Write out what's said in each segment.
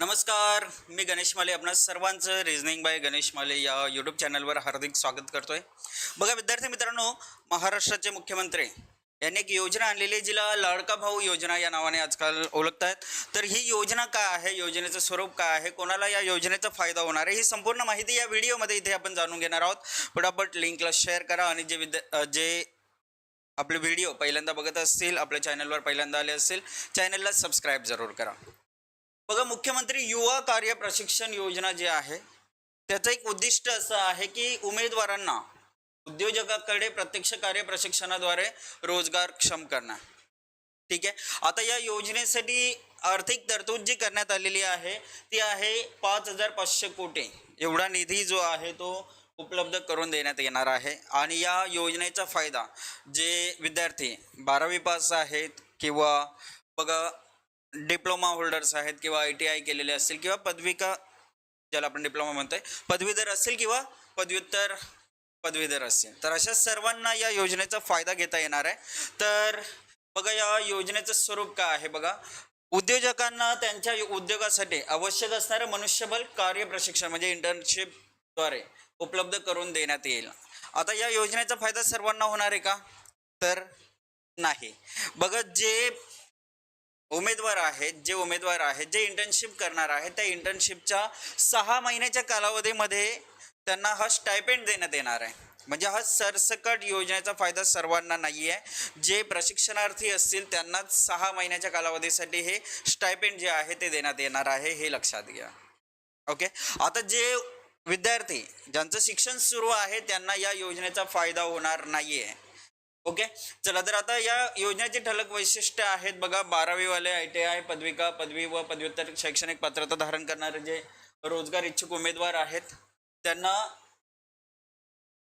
नमस्कार मी गणेश माले. आपणा सर्वांचं रिझनिंग बाय गणेश माले या यूट्यूब चॅनलवर हार्दिक स्वागत करतो आहे बघा विद्यार्थी मित्रांनो महाराष्ट्राचे मुख्यमंत्री यांनी एक योजना आणलेली आहे जिला लाडका भाऊ योजना या नावाने आजकाल ओळखत आहेत तर ही योजना काय आहे? योजनेचं स्वरूप काय आहे? कोणाला या योजनेचा फायदा होणार आहे? ही संपूर्ण माहिती या व्हिडिओमध्ये इथे आपण जाणून घेणार आहोत. पटापट लिंकला शेअर करा आणि जे विद्या जे आपले व्हिडिओ पहिल्यांदा बघत असतील आपल्या चॅनलवर पहिल्यांदा आले असतील चॅनलला सबस्क्राईब जरूर करा. बघा मुख्यमंत्री युवा कार्य प्रशिक्षण योजना जी आहे त्याचं एक उद्दिष्ट असं आहे की उमेदवारांना उद्योजकाकडे प्रत्यक्ष कार्य प्रशिक्षणाद्वारे रोजगार क्षम करणं ठीक आहे? आता या योजनेसाठी आर्थिक तरतूद जी करण्यात आलेली आहे ती आहे पाच हजार पाचशे कोटी. एवढा निधी जो आहे तो उपलब्ध करून देण्यात येणार आहे. आणि या योजनेचा फायदा जे विद्यार्थी बारावी पास आहेत किंवा बघा डिप्लोमा होल्डर्स आहेत किंवा आय टी आय केलेले असतील किंवा पदविका ज्याला आपण डिप्लोमा म्हणतोय पदवीधर असतील किंवा पदव्युत्तर पदवीधर असतील. तर अशा सर्वांना या योजनेचा फायदा घेता येणार आहे. तर बघा या योजनेचं स्वरूप काय आहे बघा. उद्योजकांना त्यांच्या उद्योगासाठी आवश्यक असणारं मनुष्यबळ कार्य प्रशिक्षण म्हणजे इंटर्नशिपद्वारे उपलब्ध करून देण्यात येईल. आता या योजनेचा फायदा सर्वांना होणार आहे का? तर नाही. बघा जे उमेदवार आहेत जे उमेदवार आहेत जे इंटर्नशिप करणार आहेत त्या इंटर्नशिपच्या सहा महिन्याच्या कालावधीमध्ये त्यांना हा स्टायपेंड देण्यात येणार आहे. म्हणजे हा सरसकट योजनेचा फायदा सर्वांना नाही आहे. जे प्रशिक्षणार्थी असतील त्यांनाच सहा महिन्याच्या कालावधीसाठी हे स्टायपेंड जे आहे ते देण्यात येणार आहे हे लक्षात घ्या. ओके आता जे विद्यार्थी ज्यांचं शिक्षण सुरू आहे त्यांना या योजनेचा फायदा होणार नाही आहे ओके? चला तर आता या योजनेची ठळक वैशिष्ट्य आहेत बघा. बारावीवाले आय टी आय पदविका पदवी व पदव्युत्तर शैक्षणिक पात्रता धारण करणारे जे रोजगार इच्छुक उमेदवार आहेत त्यांना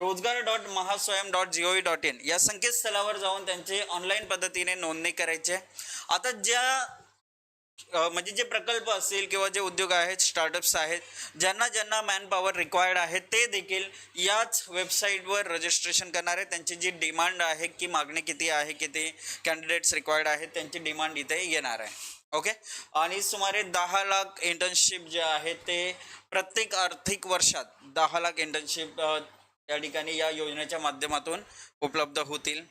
Rojgar dot Mahaswayam dot G O V dot in या संकेतस्थळावर जाऊन त्यांची ऑनलाईन पद्धतीने नोंदणी करायची आहे. आता ज्या म्हणजे जे प्रकल्प असतील किंवा जे उद्योग आहेत स्टार्टअप्स आहेत ज्यांना ज्यांना मॅन पॉवर रिक्वायर्ड आहे ते देखील याच वेबसाईटवर रजिस्ट्रेशन करणार आहे त्यांची जी डिमांड आहे की मागणी किती आहे किती कॅन्डिडेट्स रिक्वायर्ड आहेत त्यांची डिमांड इथे येणार आहे. ओके आणि सुमारे दहा लाख इंटर्नशिप जे आहे ते प्रत्येक आर्थिक वर्षात दहा लाख इंटर्नशिप या ठिकाणी या योजनेच्या माध्यमातून उपलब्ध होतील.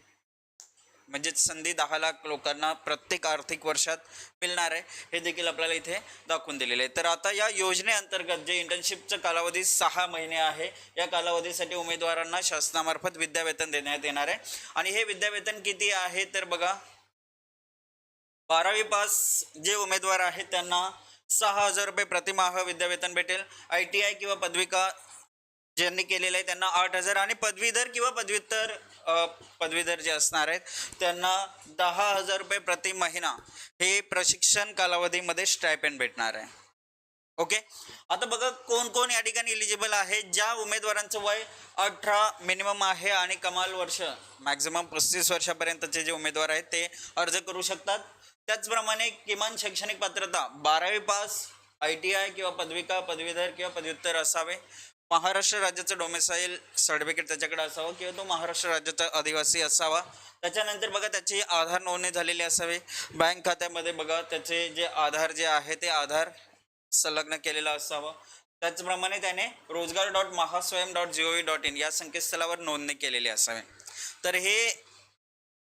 म्हणजेच संधी दहा लाख लोकांना प्रत्येक आर्थिक वर्षात मिळणार आहे. हे देखील आपल्याला इथे दाखवून दिलेले आहे. तर आता या योजनेअंतर्गत जे इंटर्नशिपचा कालावधी सहा महिने आहे या कालावधीसाठी उमेदवारांना शासनामार्फत विद्यावेतन देण्यात येणार आहे. आणि हे विद्यावेतन किती आहे? तर बघा बारावी पास जे उमेदवार आहेत त्यांना सहा हजार रुपये प्रतिमाह विद्यावेतन भेटेल. आय टी आय किंवा पदविका ज्यांनी केलेलं आहे त्यांना आठ हजार. आणि पदवीधर किंवा पदव्युत्तर पदवीधर जे असणार आहेत त्यांना दहा हजार रुपये प्रति महिना हे प्रशिक्षण कालावधीमध्ये स्टायपेंड भेटणार आहे. ओके आता बघा कोण कोण या ठिकाणी इलिजिबल आहे ज्या उमेदवारांचं वय अठरा मिनिमम आहे आणि कमाल वर्ष मॅक्झिमम पस्तीस वर्षापर्यंतचे जे उमेदवार आहेत ते अर्ज करू शकतात. त्याचप्रमाणे किमान शैक्षणिक पात्रता बारावी पास आय टी आय किंवा पदविका पदवीधर किंवा पदव्युत्तर असावे. महाराष्ट्र राज्याचं डोमेसाईल सर्टिफिकेट त्याच्याकडे असावं किंवा तो महाराष्ट्र राज्याचा आदिवासी असावा. त्याच्यानंतर बघा त्याची आधार नोंदणी झालेली असावी. बँक खात्यामध्ये बघा त्याचे जे आधार जे आहे ते आधार संलग्न केलेलं असावं. त्याचप्रमाणे त्याने Rojgar dot Mahaswayam dot G O V dot in या संकेतस्थळावर नोंदणी केलेली असावी. तर हे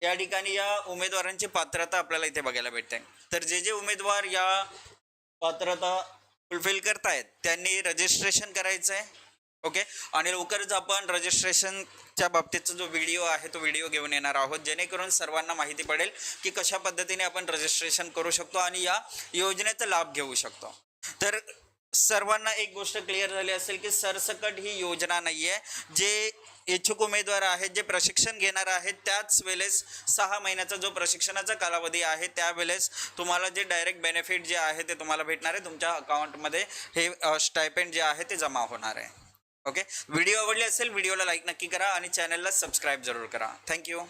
या ठिकाणी या उमेदवारांची पात्रता आपल्याला इथे बघायला भेटते. तर जे जे उमेदवार या पात्रता फुलफिल करतायत त्यांनी रजिस्ट्रेशन करायचं आहे ओके आणि लवकरच आपण रजिस्ट्रेशनच्या बाबतीतचा जो व्हिडिओ आहे तो व्हिडिओ घेऊन येणार आहोत. जेणेकरून सर्वांना माहिती पडेल की कशा पद्धतीने आपण रजिस्ट्रेशन करू शकतो आणि या योजनेचा लाभ घेऊ शकतो. तर सर्वांना एक गोष्ट क्लिअर झाली असेल की सरसकट ही योजना नाही आहे जे इच्छुक उमेदवार आहेत जे प्रशिक्षण घेणार आहेत त्याच वेळेस सहा महिन्याचा जो प्रशिक्षणाचा कालावधी आहे त्यावेळेस तुम्हाला जे डायरेक्ट बेनिफिट जे आहे ते तुम्हाला भेटणार आहे. तुमच्या अकाउंटमध्ये हे स्टायपेंड जे आहे ते जमा होणार आहे. ओके? व्हिडिओ आवडले असेल व्हिडिओला लाईक नक्की करा आणि चॅनलला सबस्क्राईब जरूर करा. थँक्यू